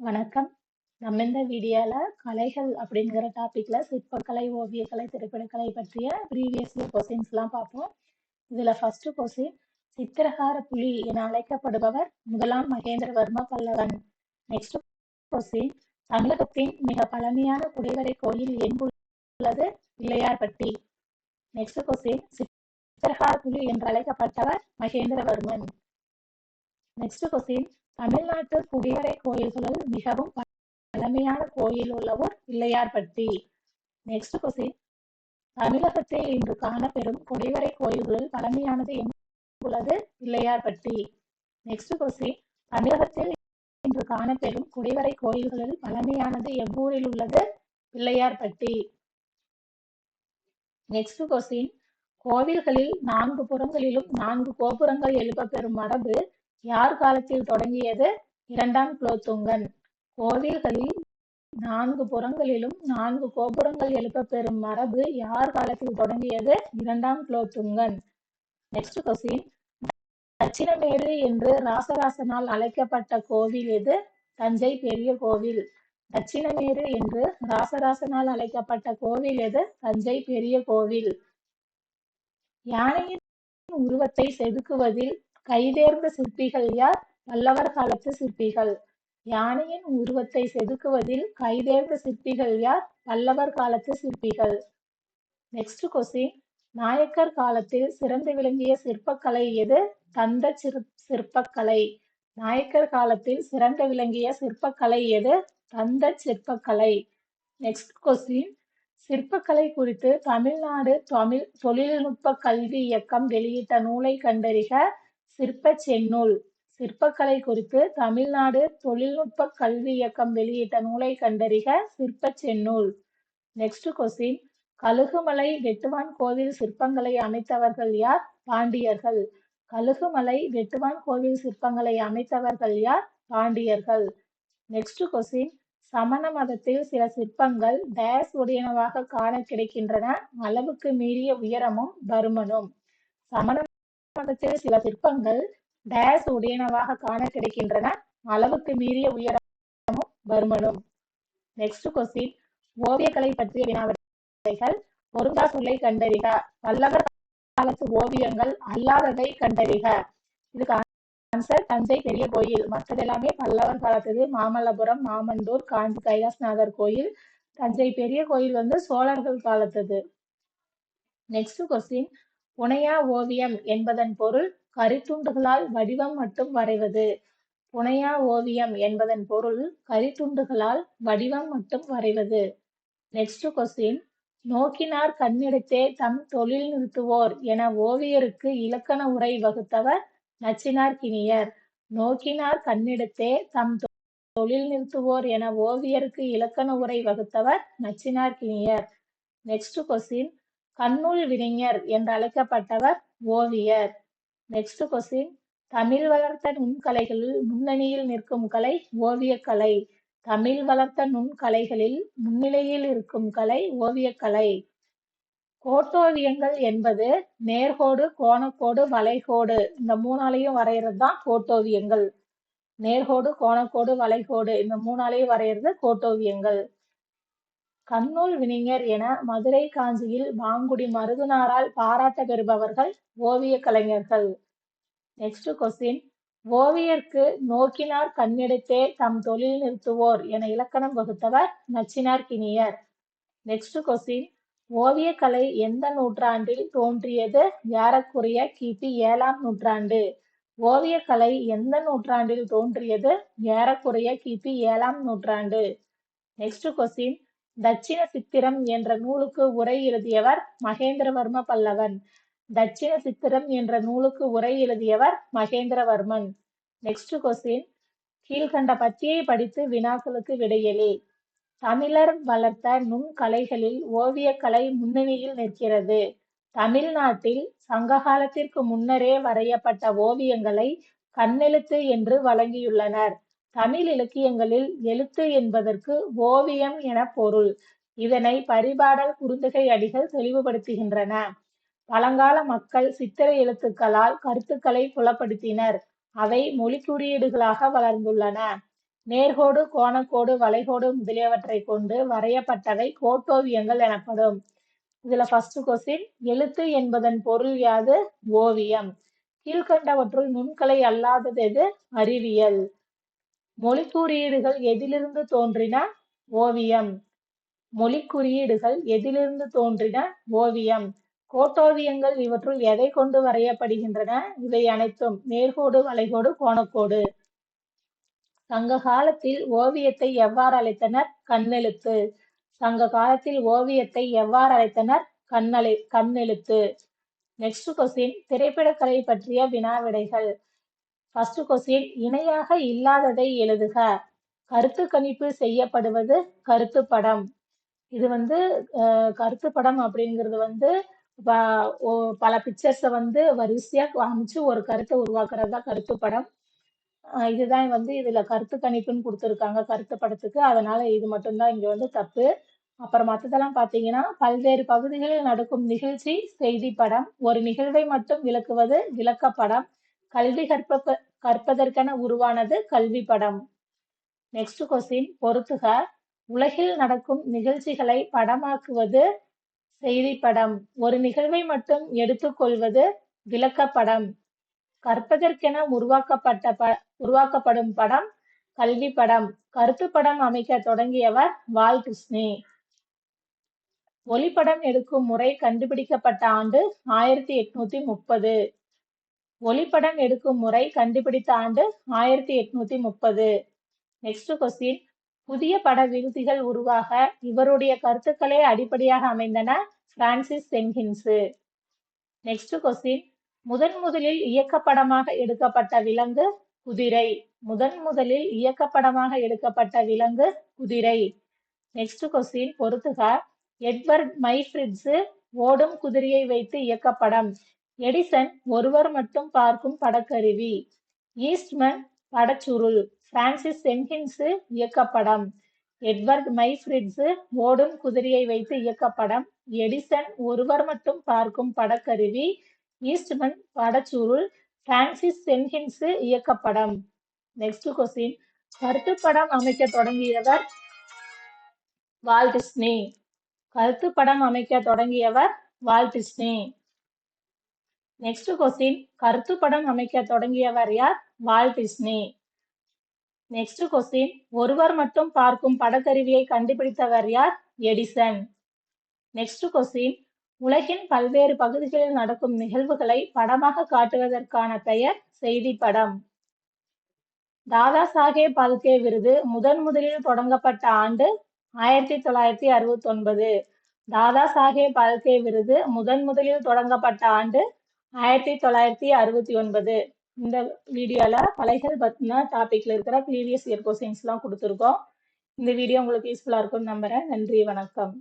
வணக்கம். நம்ம இந்த வீடியோல கலைகள் அப்படிங்கிற டாபிக்ல சிற்பக்கலை, ஓவியக்கலை, திரைப்படக்கலை பற்றிய ப்ரீவியஸ் இயர் கொஸ்டின்ஸ்லாம் பார்ப்போம். இதுல ஃபர்ஸ்ட் கொஸ்டின் சித்திரகார புலி என அழைக்கப்படுபவர் முதலாம் மகேந்திரவர்ம பல்லவன். நெக்ஸ்ட் கொஸ்டின் தமிழகத்தின் மிக பழமையான குடைவரை கோயில் எங்குள்ளது? இளையார்பட்டி நெக்ஸ்ட் கொஸ்டின் சித்திரகார புலி என்று அழைக்கப்பட்டவர் மகேந்திரவர்மன். நெக்ஸ்ட் கொஸ்டின் தமிழ்நாட்டு குடிவரை கோயில்களுள் மிகவும் பழமையான கோயில் உள்ள ஊர் பிள்ளையார்பட்டி. நெக்ஸ்ட் கொஸ்டின் தமிழகத்தில் இன்று காணப்பெறும் குடிவரை கோயில்களில் பழமையானது எங்குள்ளது? பிள்ளையார்பட்டி. நெக்ஸ்ட் கொஸ்டின் தமிழகத்தில் இன்று காணப்பெறும் குடிவரை கோயில்களில் பழமையானது எவ்வூரில் உள்ளது? பிள்ளையார்பட்டி. நெக்ஸ்ட் கொஸ்டின் கோவில்களில் நான்கு புறங்களிலும் நான்கு கோபுரங்கள் எழுப்பப்பெறும் மரபு யார் காலத்தில் தொடங்கியது? இரண்டாம் குலோத்துங்கன். கோவில்களில் நான்கு புறங்களிலும் நான்கு கோபுரங்கள் எழுப்பப்பெறும் மரபு யார் காலத்தில் தொடங்கியது? இரண்டாம் குலோத்துங்கன். நெக்ஸ்ட் கொஸ்டின் தட்சிணமேடு என்று ராசராசனால் அழைக்கப்பட்ட கோவில் எது? தஞ்சை பெரிய கோவில். தட்சிணமேரு என்று ராசராசனால் அழைக்கப்பட்ட கோவில் எது? தஞ்சை பெரிய கோவில். யானையின் உருவத்தை செதுக்குவதில் கைதேர்ந்த சிற்பிகள் யார்? பல்லவர் காலத்து சிற்பிகள். யானையின் உருவத்தை செதுக்குவதில் கைதேர்ந்த சிற்பிகள் யார்? பல்லவர் காலத்து சிற்பிகள். நெக்ஸ்ட் கொஸ்டின் நாயக்கர் காலத்தில் சிறந்து விளங்கிய சிற்பக்கலை எது? தந்த சிற்பக்கலை. நாயக்கர் காலத்தில் சிறந்து விளங்கிய சிற்பக்கலை எது? தந்த சிற்பக்கலை. நெக்ஸ்ட் கொஸ்டின் சிற்பக்கலை குறித்து தமிழ்நாடு தமிழ் தொழில்நுட்ப கல்வி இயக்கம் வெளியிட்ட நூலை கண்டறிக. சிற்பச் செந்நூல். சிற்பக்கலை குறித்து தமிழ்நாடு தொழில்நுட்ப கல்வி இயக்கம் வெளியிட்ட நூலை கண்டறிக. சிற்பச் செந்நூல். நெக்ஸ்ட் கொஸ்டின் கழுகுமலை வெட்டுவான் கோவில் சிற்பங்களை அமைத்தவர்கள் யார்? பாண்டியர்கள். கழுகுமலை வெட்டுவான் கோவில் சிற்பங்களை அமைத்தவர்கள் யார்? பாண்டியர்கள். நெக்ஸ்ட் கொஸ்டின் சமண மதத்தில் சில சிற்பங்கள் டேஸ் உடையனவாக காண கிடைக்கின்றன அளவுக்கு மீறிய உயரமும் பருமனும். சமண மதத்தில் சில சிற்பங்கள் டேஸ் உடையனவாக காண கிடைக்கின்றன அளவுக்கு மீறிய உயரமும் பருமனும். நெக்ஸ்ட் கொஸ்டின் ஓவியக்கலை பற்றிய வினாவிடைகள் பொருந்தா சொல்லை கண்டறிக. பல்லவர் காலத்து ஓவியங்கள் அல்லாததை கண்டறிக. இதுக்கு ஆன்சர் தஞ்சை பெரிய கோயில். மற்றதெல்லாமே பல்லவர் காலத்துக்கு மாமல்லபுரம், மாமண்டூர், காஞ்சி கைலாசநாதர் கோயில். தஞ்சை பெரிய கோயில் வந்து சோழர்கள் காலத்துது நெக்ஸ்ட் கொஸ்டின் புனையா ஓவியம் என்பதன் பொருள் கரித்துண்டுகளால் வடிவம் மட்டும் வரைவது. புனையா ஓவியம் என்பதன் பொருள் கரித்துண்டுகளால் வடிவம் மட்டும் வரைவது. நெக்ஸ்ட் கொஸ்டின் நோக்கினார் கண்ணெடுத்தே தம் தொழில் நிறுத்துவோர் என ஓவியருக்கு இலக்கண உரை வகுத்தவர் நச்சினார்க்கினியர். நோக்கினார் கண்ணெடுத்தே தம் தொழில் நிறுத்துவோர் என ஓவியருக்கு இலக்கண உரை வகுத்தவர் நச்சினார்க்கினியர். நெக்ஸ்ட் கொஸ்டின் கண்ணூல் வினைஞர் என்று அழைக்கப்பட்டவர் ஓவியர். நெக்ஸ்ட் கொஸ்டின் தமிழ் வளர்த்த நுண்கலைகளில் முன்னணியில் நிற்கும் கலை ஓவியக்கலை. தமிழ் வளர்த்த நுண்கலைகளில் முன்னிலையில் இருக்கும் கலை ஓவியக்கலை. கோட்டோவியங்கள் என்பது நேர்கோடு, கோணக்கோடு, வளைகோடு இந்த மூணாலையும் வரைகிறது தான் கோட்டோவியங்கள். நேர்கோடு, கோணக்கோடு, வளைகோடு இந்த மூணாலையும் வரைகிறது கோட்டோவியங்கள். கண்ணூல் வினைஞர் என மதுரை காஞ்சியில் பாங்குடி மருதுனாரால் பாராட்ட பெறுபவர்கள் ஓவியக் கலைஞர்கள். நெக்ஸ்ட் கொஸ்டின் ஓவியர்க்கு நோக்கினார் கண்ணெடுத்தே தம் தொழில் நிறுத்துவோர் என இலக்கணம் வகுத்தவர் நச்சினார் கிணியர் நெக்ஸ்ட் கொஸ்டின் ஓவியக்கலை எந்த நூற்றாண்டில் தோன்றியது? ஏறக்குறைய கிபி ஏழாம் நூற்றாண்டு. ஓவியக்கலை எந்த நூற்றாண்டில் தோன்றியது? ஏறக்குறைய கிபி ஏழாம் நூற்றாண்டு. நெக்ஸ்ட் கொஸ்டின் தட்சிண சித்திரம் என்ற நூலுக்கு உரை எழுதியவர் மகேந்திரவர்ம பல்லவன். தட்சிண சித்திரம் என்ற நூலுக்கு உரை எழுதியவர் மகேந்திரவர்மன். நெக்ஸ்ட் கொஸ்டின் கீழ்கண்ட பத்தியை படித்து வினாக்களுக்கு விடையளி. தமிழர் வளர்த்த நுண்கலைகளில் ஓவியக்கலை முன்னணியில் நிற்கிறது. தமிழ்நாட்டில் சங்ககாலத்திற்கு முன்னரே வரையப்பட்ட ஓவியங்களை கண்ணெழுத்து என்று வழங்கியுள்ளனர். தமிழ் இலக்கியங்களில் எழுத்து என்பதற்கு ஓவியம் என பொருள். இதனை பரிபாடல் குறுந்தகை அடிகள் தெளிவுபடுத்துகின்றன. பழங்கால மக்கள் சித்திரை எழுத்துக்களால் கருத்துக்களை புலப்படுத்தினர். அவை மொழி குறியீடுகளாக வளர்ந்துள்ளன. நேர்கோடு கோணக்கோடு வளைகோடு முதலியவற்றை கொண்டு வரையப்பட்டவை கோட்டோவியங்கள் எனப்படும் இதுல ஃபர்ஸ்ட் கொஸ்டின் எழுத்து என்பதன் பொருள் யாது ஓவியம் கீழ்கண்டவற்றுள் நுண்கலை அல்லாதது எது அறிவியல் மொழி குறியீடுகள் எதிலிருந்து தோன்றின? ஓவியம். மொழி குறியீடுகள் எதிலிருந்து தோன்றின? ஓவியம். கோட்டோவியங்கள் இவற்றுள் எதை கொண்டு வரையப்படுகின்றன? இவை அனைத்தும் நேர்கோடு வளைகோடு கோணக்கோடு. சங்க காலத்தில் ஓவியத்தை எவ்வாறு அழைத்தனர்? கண்ணெழுத்து. சங்க காலத்தில் ஓவியத்தை எவ்வாறு அழைத்தனர்? கண்ணலை கண்ணெழுத்து. நெக்ஸ்ட் கொஸ்டின் திரைப்படக்கலை பற்றிய வினாவிடைகள். ஃபர்ஸ்ட் கொஸ்டின் இணையாக இல்லாததை எழுதுக. கருத்து கணிப்பு செய்யப்படுவது கருத்து படம். இது வந்து கருத்து படம் அப்படிங்கிறது வந்து பல பிக்சர்ஸை வந்து வரிசையா காமிச்சு ஒரு கருத்தை உருவாக்குறது தான் கருத்து படம். இதுதான் வந்து இதுல கருத்து கணிப்புன்னு கொடுத்துருக்காங்க கருத்து படத்துக்கு. அதனால இது மட்டும்தான் இங்க வந்து தப்பு. அப்புறம் மற்றதெல்லாம் பார்த்தீங்கன்னா பல்வேறு பகுதிகளில் நடக்கும் நிகழ்ச்சி செய்தி படம். ஒரு நிகழ்வை மட்டும் விளக்குவது விளக்கப்படம். கல்வி கற்ப கற்பதற்கென உருவானது கல்வி படம். நெக்ஸ்ட் கொஸ்டின் பொறுத்துக. உலகில் நடக்கும் நிகழ்ச்சிகளை படமாக்குவது செய்தி படம். ஒரு நிகழ்வை மட்டும் எடுத்துக்கொள்வது விளக்கப்படம். கற்பதற்கென உருவாக்கப்பட்ட ப உருவாக்கப்படும் படம் கல்வி படம். கருத்து படம் அமைக்க தொடங்கியவர் வால் கிருஷ்ணி. ஒளிப்படம் எடுக்கும் முறை கண்டுபிடிக்கப்பட்ட ஆண்டு ஆயிரத்தி எட்நூத்தி முப்பது. ஒளிப்படம் எடுக்கும் முறை கண்டுபிடித்த ஆண்டு ஆயிரத்தி எட்நூத்தி முப்பது. நெக்ஸ்ட் கொஸ்டின் புதிய பட விருதிகள் உருவாக இவருடைய கருத்துக்களே அடிப்படையாக அமைந்தன பிரான்சிஸ் சென்ஹின்ஸு நெக்ஸ்ட் கொஸ்டின் முதன் முதலில் இயக்கப்படமாக எடுக்கப்பட்ட விலங்கு குதிரை. முதன் முதலில் இயக்கப்படமாக எடுக்கப்பட்ட விலங்கு குதிரை. நெக்ஸ்ட் கொஸ்டின் பொறுத்துக. எட்வர்ட் மைஃப்ரிட்ஸு ஓடும் குதிரையை வைத்து இயக்கப்படம் எடிசன் ஒருவர் மட்டும் பார்க்கும் படக்கருவி. ஈஸ்ட்மன் படச்சுருள். பிரான்சிஸ் சென்ஹின்ஸு இயக்கப்படம். எட்வர்ட் மைஃப்ரிட்ஸு ஓடும் குதிரையை வைத்து இயக்கப்படம். எடிசன் ஒருவர் மட்டும் பார்க்கும் படக்கருவி. ஈஸ்ட்மன் படச்சுருள். பிரான்சிஸ் சென்ஹின்ஸு இயக்கப்படம். நெக்ஸ்ட் கொஸ்டின் கருத்துப்படம் அமைக்க தொடங்கியவர் வால்டிஸ்னி கருத்துப்படம் கருத்து படம் அமைக்க தொடங்கியவர் வால்டிஸ்னி நெக்ஸ்ட் கொஸ்டின் கருத்து படம் அமைக்க தொடங்கியவர் யார்? வால் டிஸ்னி நெக்ஸ்ட் கொஸ்டின் ஒருவர் மட்டும் பார்க்கும் படக்கருவியை கண்டுபிடித்தவர் யார்? எடிசன். நெக்ஸ்ட் கொஸ்டின் உலகின் பல்வேறு பகுதிகளில் நடக்கும் நிகழ்வுகளை படமாக காட்டுவதற்கான பெயர் செய்தி படம் தாதா சாஹேப் பால்கே விருது முதன் முதலில் தொடங்கப்பட்ட ஆண்டு ஆயிரத்தி தொள்ளாயிரத்தி அறுபத்தி ஒன்பது தாதா சாஹேப் பால்கே விருது முதன் முதலில் தொடங்கப்பட்ட ஆண்டு ஆயிரத்தி தொள்ளாயிரத்தி அறுபத்தி ஒன்பது. இந்த வீடியோல கலைகள் பத்தின டாபிக்ல இருக்கிற ப்ரீவியஸ் இயர் கொஸ்டின்ஸ் எல்லாம் கொடுத்துருக்கோம். இந்த வீடியோ உங்களுக்கு யூஸ்ஃபுல்லா இருக்கும்னு நம்புறேன். நன்றி வணக்கம்.